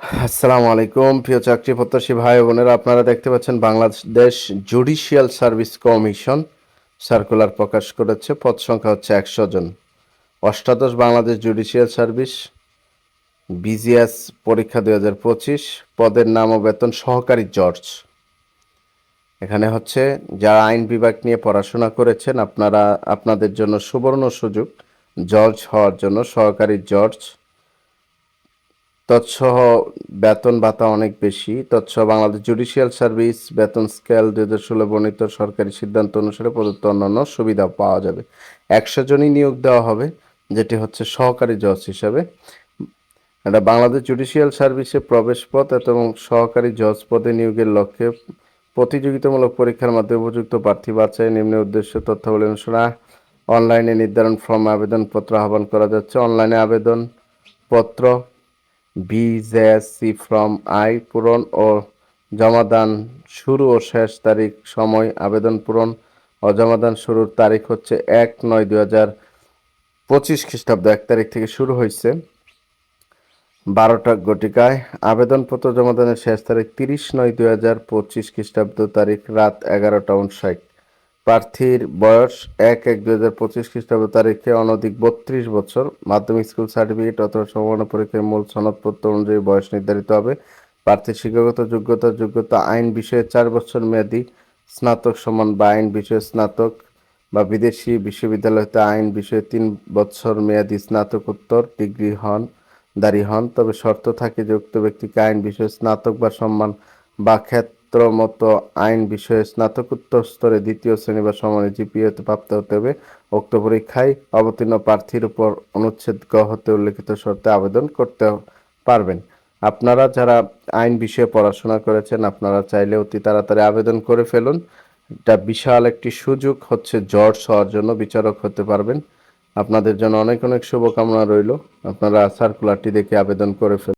আসসালামু আলাইকুম, প্রিয় চাকরি প্রত্যাশী ভাই বোনেরা, আপনারা দেখতে পাচ্ছেন Bangladesh judicial service commission. Circular প্রকাশ করেছে, পদ সংখ্যা হচ্ছে একশো জন। অষ্টাদশ বাংলাদেশ জুডিশিয়াল সার্ভিস, বিজিএস পরীক্ষা দুই হাজার পঁচিশ, পদের নাম ও বেতন সহকারী জর্জ এখানে হচ্ছে, যারা আইন বিভাগ নিয়ে পড়াশোনা করেছেন, আপনারা, আপনাদের জন্য সুবর্ণ সুযোগ, জজ হওয়ার জন্য সহকারী জর্জ তৎসহ বেতন ভাতা অনেক বেশি। তৎসহ বাংলাদেশ জুডিশিয়াল সার্ভিস বেতন স্কেল দুই হাজার ষোলো বর্ণিত সরকারি সিদ্ধান্ত অনুসারে প্রদত্ত অন্যান্য সুবিধা পাওয়া যাবে। একশো জনই নিয়োগ দেওয়া হবে, যেটি হচ্ছে সহকারী জজ হিসাবে। এটা বাংলাদেশ জুডিশিয়াল সার্ভিসে প্রবেশ পথ এবং সহকারী জজ পদে নিয়োগের লক্ষ্যে প্রতিযোগিতামূলক পরীক্ষার মাধ্যমে উপযুক্ত প্রার্থী বাছাই, নিম্ন উদ্দেশ্য, তথ্যাবলী অনুসারে অনলাইনে নির্ধারণ ফর্ম আবেদনপত্র আহ্বান করা যাচ্ছে। অনলাইনে আবেদন বিজেএসসি ফর্ম আই পূরণ ও জমাদান শুরু ও শেষ তারিখ সময় আবেদন পূরণ ও জমাদান শুরুর তারিখ হচ্ছে এক নয় দুই হাজার পঁচিশ খ্রিস্টাব্দ। এক তারিখ থেকে শুরু হয়েছে। বারোটা গটিকায় আবেদনপত্র জমাদানের শেষ তারিখ তিরিশ নয় দুই হাজার পঁচিশ খ্রিস্টাব্দ তারিখ রাত এগারোটা উনষাট। প্রার্থীর বয়স এক এক দুই হাজার পঁচিশ খ্রিস্টাব্দ তারিখে অনধিক বত্রিশ বছর। মাধ্যমিক স্কুল সার্টিফিকেট অথবা সম্ভাবনা পরীক্ষায় মূল সনদপত্র অনুযায়ী বয়স নির্ধারিত হবে। প্রার্থীর শিক্ষাগত যোগ্যতা যোগ্যতা, আইন বিষয়ে চার বছর মেয়াদী, স্নাতক সমান বা আইন বিষয়ে স্নাতক বা বিদেশি বিশ্ববিদ্যালয়তে আইন বিষয়ে তিন বছর মেয়াদী স্নাতকোত্তর ডিগ্রি হন দাঁড়ি হন। তবে শর্ত থাকে, যে উক্ত ব্যক্তিকে আইন বিষয়ে স্নাতক বা সম্মান বা ক্ষেত্রমতো আইন বিষয়ে স্নাতকোত্তর স্তরে দ্বিতীয় শ্রেণি বা সমানে জিপিএতে প্রাপ্ত হতে হবে। উক্ত পরীক্ষায় অবতীর্ণ প্রার্থীর উপর অনুচ্ছেদ গ হতে উল্লেখিত শর্তে আবেদন করতে পারবেন। আপনারা যারা আইন বিষয়ে পড়াশোনা করেছেন, আপনারা চাইলে অতি তাড়াতাড়ি আবেদন করে ফেলুন। এটা বিশাল একটি সুযোগ, হচ্ছে জর্জ হওয়ার জন্য বিচারক হতে পারবেন। আপনাদের জন্য অনেক অনেক শুভকামনা রইল। আপনারা সার্কুলারটি দেখে আবেদন করে ফেলুন।